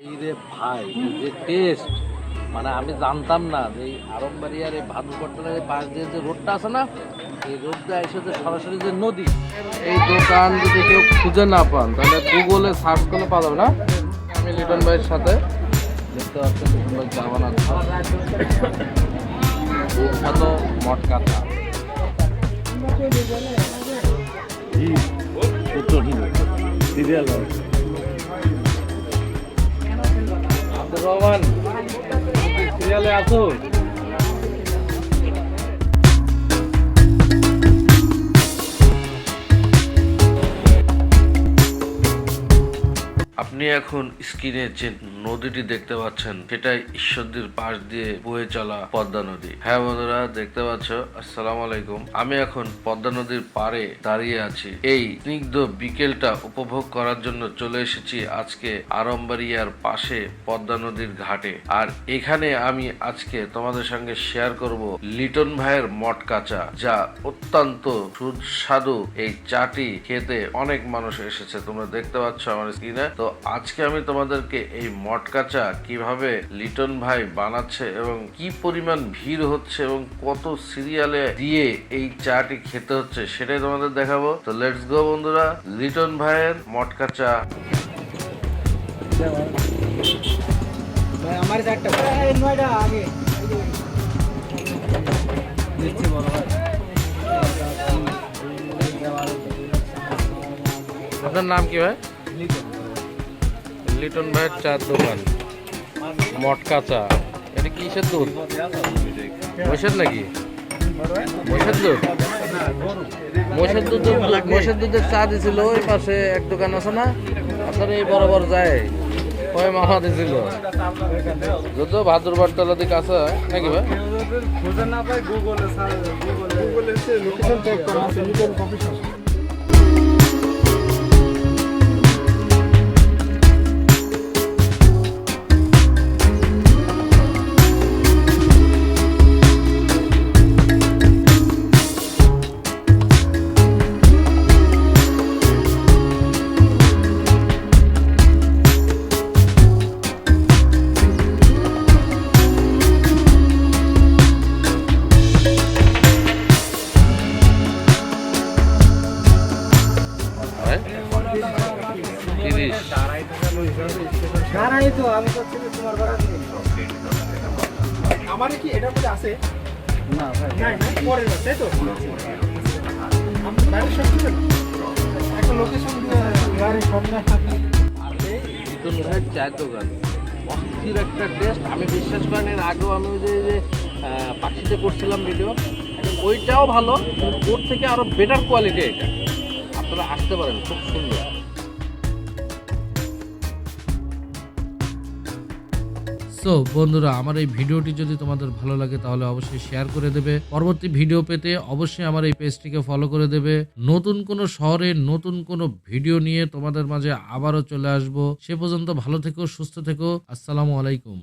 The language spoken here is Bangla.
এই রে ভাই যে টেস্ট মানে আমি জানতাম না যে এই আরমবাড়িয়ার এই ভাদুপট্টনের পাশ দিয়ে যে রোডটা আছে না এই রোডটা এসে যে সরাসরি যে নদী এই দোকান যদি কেউ খুঁজে না পান তাহলে গুগলে সার্চ করলে পাওয়া যাবে না। আমি লিটন ভাইয়ের সাথে দেখতে পাচ্ছেন লিটন ভাই চা বানাচ্ছে। বিখ্যাত মটকাতা আব্দুর রহমান সিরিয়ালে আপনি এখন স্ক্রিনের যে নদীটি দেখতে পাচ্ছেন। সেটাই ঈশ্বরদীর পাশ দিয়ে বয়ে চলা পদ্মা নদী। হ্যাঁ বন্ধুরা, দেখতে পাচ্ছ? আসসালামু আলাইকুম। আমি এখন পদ্মা নদীর পাড়ে দাঁড়িয়ে আছি। এই স্নিগ্ধ বিকেলটা উপভোগ করার জন্য চলে এসেছি আজকে আরমবাড়িয়ার পাশে পদ্মা নদীর ঘাটে। আর এখানে আমি আজকে তোমাদের সঙ্গে শেয়ার করব লিটন ভাইয়ের মট কাঁচা, যা অত্যন্ত সুস্বাদু এই চাটি খেতে অনেক মানুষ এসেছে। তোমরা দেখতে পাচ্ছ আমার স্ক্রিনে তো আজকে আমি তোমাদেরকে এই মটকাচা কীভাবে লিটন ভাই বানাচ্ছে এবং কি পরিমাণ ভিড় হচ্ছে এবং কত সিরিয়ালে দিয়ে এই চাটি খেতে হচ্ছে সেটাই তোমাদের দেখাবো। তো লেটস গো বন্ধুরা লিটন ভাইয়ের মটকাচা। আমার চারটা নয়টা আগে। আপনার নাম কি ভাই? লিটন ভাইয়ের চার দোকান। মটকা চা এটা কিসের দুধ? মহিষের নাকি? মহিষের দুধ? মহিষের দুধ মহিষের দুধের চা দিছিল, ওই পাশে এক দোকান আছে না? আপনার এই বরাবর যায়। ওই মামা দিছিল। যত ভাদুর বারতলা দিকে আছে, নাকি ভাই? খুঁজে না পাই গুগলে গুগলে লোকেশন চেক করা আছে লিটল কফি শপ তো আমি তো তোমার বাড়া আমার কি মধ্যে আছে? না ভাই। নাই না পরের বার, তাই তো? আমি বাইরে সব ছিল একটা লোকেশন গাড়ি সামনে থাকি লিটন ভাইয়ের চায়ের দোকান। অস্থির একটা টেস্ট আমি বিশ্বাস করেন এর আগেও আমি ওই যে যে পাখিতে করছিলাম ভিডিও ওইটাও ভালো ওর থেকে আরও বেটার কোয়ালিটি এটা। আপনারা আসতে পারেন খুব সুন্দর। সো বন্ধুরা, আমার এই ভিডিওটি যদি তোমাদের ভালো লাগে, তাহলে অবশ্যই শেয়ার করে দেবে। পরবর্তী ভিডিও পেতে অবশ্যই আমার এই পেজটিকে ফলো করে দেবে। নতুন কোনো শহরে নতুন কোনো ভিডিও নিয়ে তোমাদের মাঝে আবারও চলে আসব। সে পর্যন্ত ভালো থেকো, সুস্থ থেকো। আসসালামু আলাইকুম।